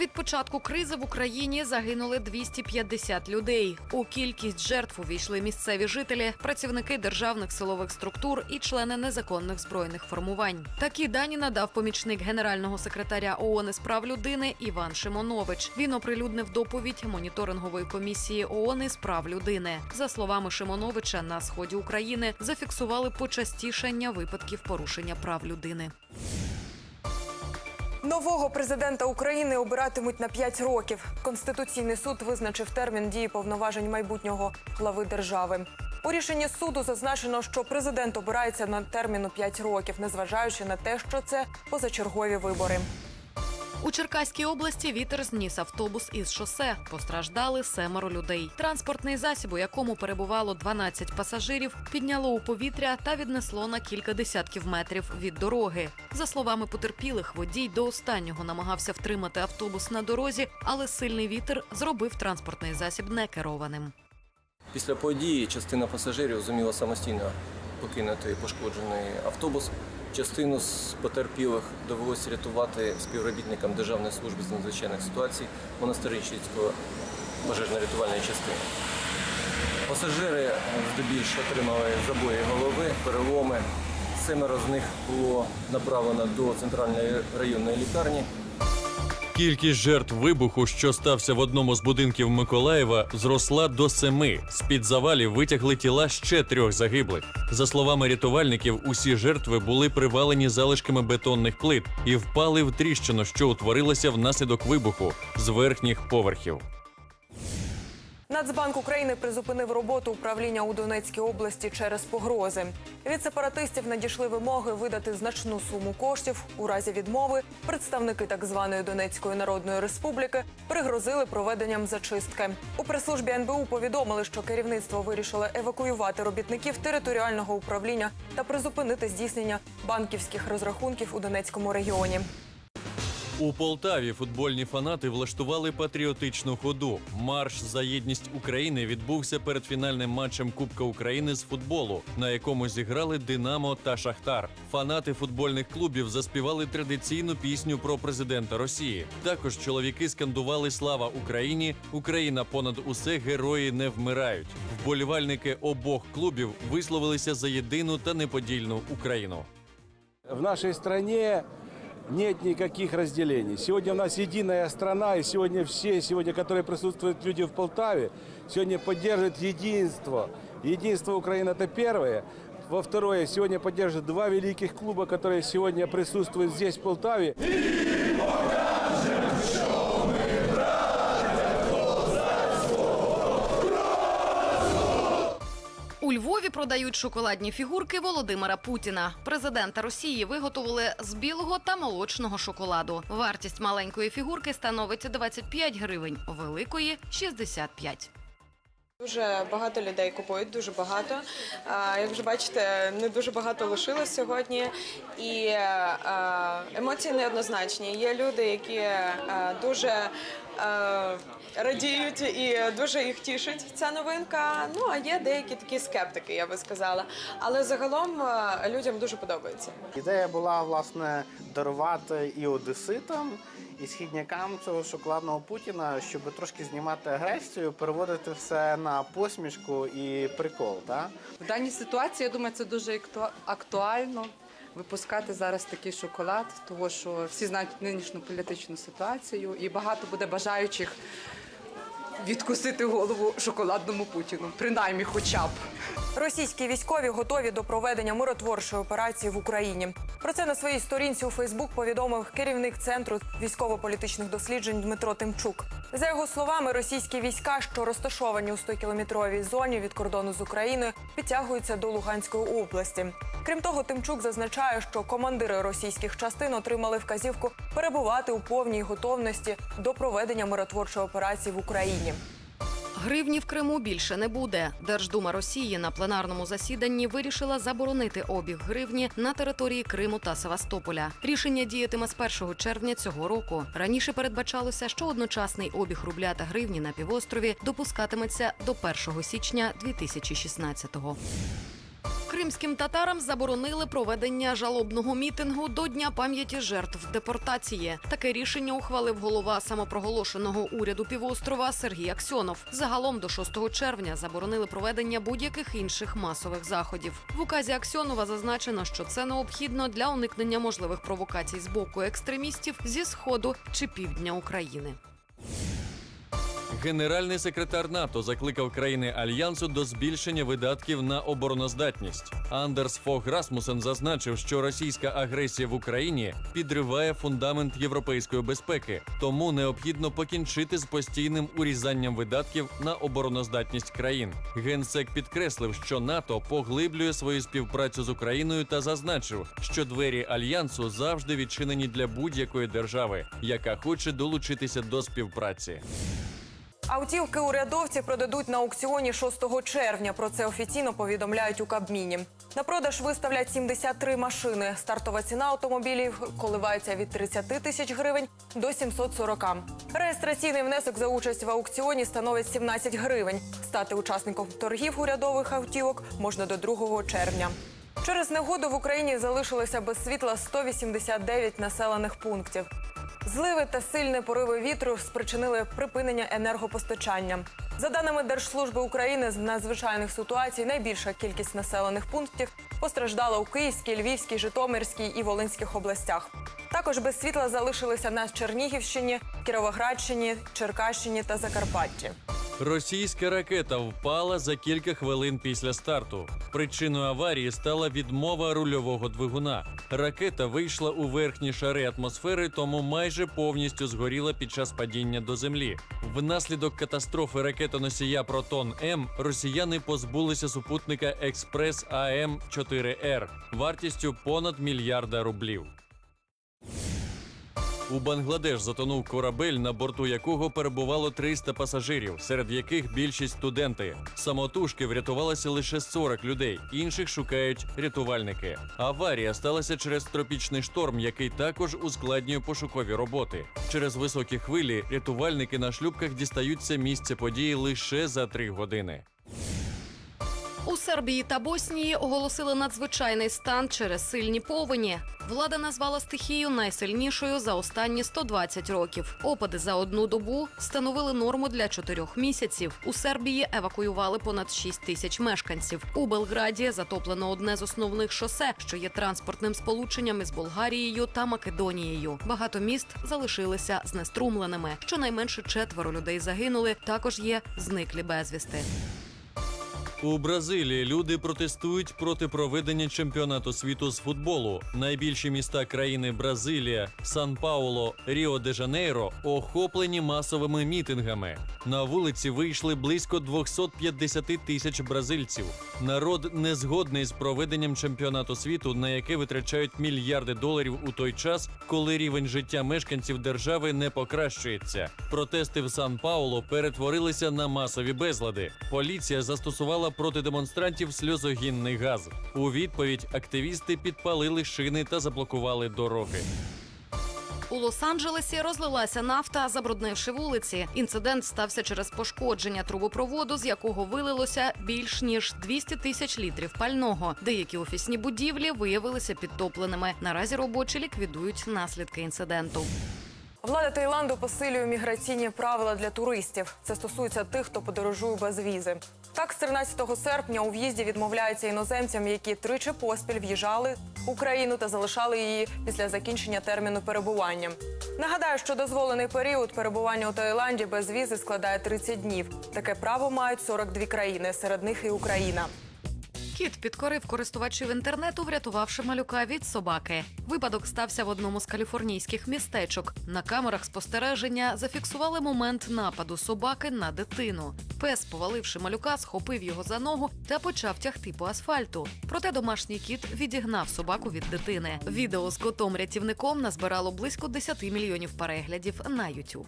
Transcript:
Від початку кризи в Україні загинули 250 людей. У кількість жертв увійшли місцеві жителі, працівники державних силових структур і члени незаконних збройних формувань. Такі дані надав помічник генерального секретаря ООН із прав людини Іван Шимонович. Він оприлюднив доповідь моніторингової комісії ООН із прав людини. За словами Шимоновича, на сході України зафіксували почастішання випадків порушення прав людини. Нового президента України обиратимуть на 5 років. Конституційний суд визначив термін дії повноважень майбутнього глави держави. У рішенні суду зазначено, що президент обирається на терміну 5 років, незважаючи на те, що це позачергові вибори. У Черкаській області вітер зніс автобус із шосе. Постраждали семеро людей. Транспортний засіб, у якому перебувало 12 пасажирів, підняло у повітря та віднесло на кілька десятків метрів від дороги. За словами потерпілих, водій до останнього намагався втримати автобус на дорозі, але сильний вітер зробив транспортний засіб некерованим. Після події частина пасажирів зуміла самостійно покинути пошкоджений автобус. Частину з потерпілих довелося рятувати співробітникам Державної служби з надзвичайних ситуацій Монастирищицької пожежно-рятувальної частини. Пасажири здебільшого отримали забої голови, переломи. Семеро з них було направлено до центральної районної лікарні. Кількість жертв вибуху, що стався в одному з будинків Миколаєва, зросла до семи. З під завалів витягли тіла ще трьох загиблих. За словами рятувальників, усі жертви були привалені залишками бетонних плит і впали в тріщину, що утворилася внаслідок вибуху з верхніх поверхів. Нацбанк України призупинив роботу управління у Донецькій області через погрози. Від сепаратистів надійшли вимоги видати значну суму коштів. У разі відмови представники так званої Донецької Народної Республіки пригрозили проведенням зачистки. У прес-службі НБУ повідомили, що керівництво вирішило евакуювати робітників територіального управління та призупинити здійснення банківських розрахунків у Донецькому регіоні. У Полтаві футбольні фанати влаштували патріотичну ходу. Марш за єдність України відбувся перед фінальним матчем Кубка України з футболу, на якому зіграли Динамо та Шахтар. Фанати футбольних клубів заспівали традиційну пісню про президента Росії. Також чоловіки скандували Слава Україні! Україна понад усе герої не вмирають. Вболівальники обох клубів висловилися за єдину та неподільну Україну. В нашей стране нет никаких разделений. Сегодня у нас единая страна, и сегодня все, сегодня, которые присутствуют люди в Полтаве, сегодня поддерживают единство. Единство Украины – это первое. Во второе, сегодня поддерживают два великих клуба, которые сегодня присутствуют здесь, в Полтаве. Львові продають шоколадні фігурки Володимира Путіна. Президента Росії виготовили з білого та молочного шоколаду. Вартість маленької фігурки становить 25 гривень, великої 65. Дуже багато людей купують, дуже багато. Як вже бачите, не дуже багато лишилось сьогодні. І емоції неоднозначні. Є люди, які дуже радіють і дуже їх тішить ця новинка. Ну а є деякі такі скептики, я би сказала. Але загалом людям дуже подобається. Ідея була власне дарувати і одеситам, і східнякам цього шоколадного Путіна, щоб трошки знімати агресію, переводити все на посмішку і прикол. Так? В даній ситуації, я думаю, це дуже актуально випускати зараз такий шоколад, тому що всі знають нинішню політичну ситуацію, і багато буде бажаючих відкусити голову шоколадному Путіну, принаймні, хоча б. Російські військові готові до проведення миротворчої операції в Україні. Про це на своїй сторінці у Фейсбук повідомив керівник центру військово-політичних досліджень Дмитро Тимчук. За його словами, російські війська, що розташовані у 100-кілометровій зоні від кордону з Україною, підтягуються до Луганської області. Крім того, Тимчук зазначає, що командири російських частин отримали вказівку перебувати у повній готовності до проведення миротворчої операції в Україні. Гривні в Криму більше не буде. Держдума Росії на пленарному засіданні вирішила заборонити обіг гривні на території Криму та Севастополя. Рішення діятиме з 1 червня цього року. Раніше передбачалося, що одночасний обіг рубля та гривні на півострові допускатиметься до 1 січня 2016-го. Кримським татарам заборонили проведення жалобного мітингу до Дня пам'яті жертв депортації. Таке рішення ухвалив голова самопроголошеного уряду півострова Сергій Аксьонов. Загалом до 6 червня заборонили проведення будь-яких інших масових заходів. В указі Аксьонова зазначено, що це необхідно для уникнення можливих провокацій з боку екстремістів зі сходу чи півдня України. Генеральний секретар НАТО закликав країни альянсу до збільшення видатків на обороноздатність. Андерс Фог Расмусен зазначив, що російська агресія в Україні підриває фундамент європейської безпеки, тому необхідно покінчити з постійним урізанням видатків на обороноздатність країн. Генсек підкреслив, що НАТО поглиблює свою співпрацю з Україною та зазначив, що двері альянсу завжди відчинені для будь-якої держави, яка хоче долучитися до співпраці. Автівки урядовці продадуть на аукціоні 6 червня. Про це офіційно повідомляють у Кабміні. На продаж виставлять 73 машини. Стартова ціна автомобілів коливається від 30 тисяч гривень до 740. Реєстраційний внесок за участь в аукціоні становить 17 гривень. Стати учасником торгів урядових автівок можна до 2 червня. Через негоду в Україні залишилося без світла 189 населених пунктів. Зливи та сильні пориви вітру спричинили припинення енергопостачання. За даними Держслужби України з надзвичайних ситуацій, найбільша кількість населених пунктів постраждала у Київській, Львівській, Житомирській і Волинських областях. Також без світла залишилися на Чернігівщині, Кіровоградщині, Черкащині та Закарпатті. Російська ракета впала за кілька хвилин після старту. Причиною аварії стала відмова рульового двигуна. Ракета вийшла у верхні шари атмосфери, тому майже повністю згоріла під час падіння до землі. Внаслідок катастрофи ракетоносія Протон М росіяни позбулися супутника Експрес АМ 4 Р вартістю понад мільярда рублів. У Бангладеш затонув корабель, на борту якого перебувало 300 пасажирів, серед яких більшість студенти. Самотужки врятувалося лише 40 людей. Інших шукають рятувальники. Аварія сталася через тропічний шторм, який також ускладнює пошукові роботи. Через високі хвилі рятувальники на шлюпках дістаються місця події лише за три години. У Сербії та Боснії оголосили надзвичайний стан через сильні повені. Влада назвала стихію найсильнішою за останні 120 років. Опади за одну добу становили норму для чотирьох місяців. У Сербії евакуювали понад 6 тисяч мешканців. У Белграді затоплено одне з основних шосе, що є транспортним сполученням із Болгарією та Македонією. Багато міст залишилися знеструмленими. Щонайменше четверо людей загинули. Також є зниклі безвісти. У Бразилії люди протестують проти проведення чемпіонату світу з футболу. Найбільші міста країни Бразилія, Сан-Пауло, Ріо де Жанейро охоплені масовими мітингами. На вулиці вийшли близько 250 тисяч бразильців. Народ не згодний з проведенням чемпіонату світу, на яке витрачають мільярди доларів у той час, коли рівень життя мешканців держави не покращується. Протести в Сан-Пауло перетворилися на масові безлади. Поліція застосувала проти демонстрантів сльозогінний газ. У відповідь активісти підпалили шини та заблокували дороги. У Лос-Анджелесі розлилася нафта, забруднивши вулиці. Інцидент стався через пошкодження трубопроводу, з якого вилилося більш ніж 200 тисяч літрів пального. Деякі офісні будівлі виявилися підтопленими. Наразі робочі ліквідують наслідки інциденту. Влада Таїланду посилює міграційні правила для туристів. Це стосується тих, хто подорожує без візи. Так, з 13 серпня у в'їзді відмовляються іноземцям, які тричі поспіль в'їжджали в Україну та залишали її після закінчення терміну перебування. Нагадаю, що дозволений період перебування у Таїланді без візи складає 30 днів. Таке право мають 42 країни, серед них і Україна. Кіт підкорив користувачів інтернету, врятувавши малюка від собаки. Випадок стався в одному з каліфорнійських містечок. На камерах спостереження зафіксували момент нападу собаки на дитину. Пес, поваливши малюка, схопив його за ногу та почав тягти по асфальту. Проте домашній кіт відігнав собаку від дитини. Відео з котом-рятівником назбирало близько 10 мільйонів переглядів на YouTube.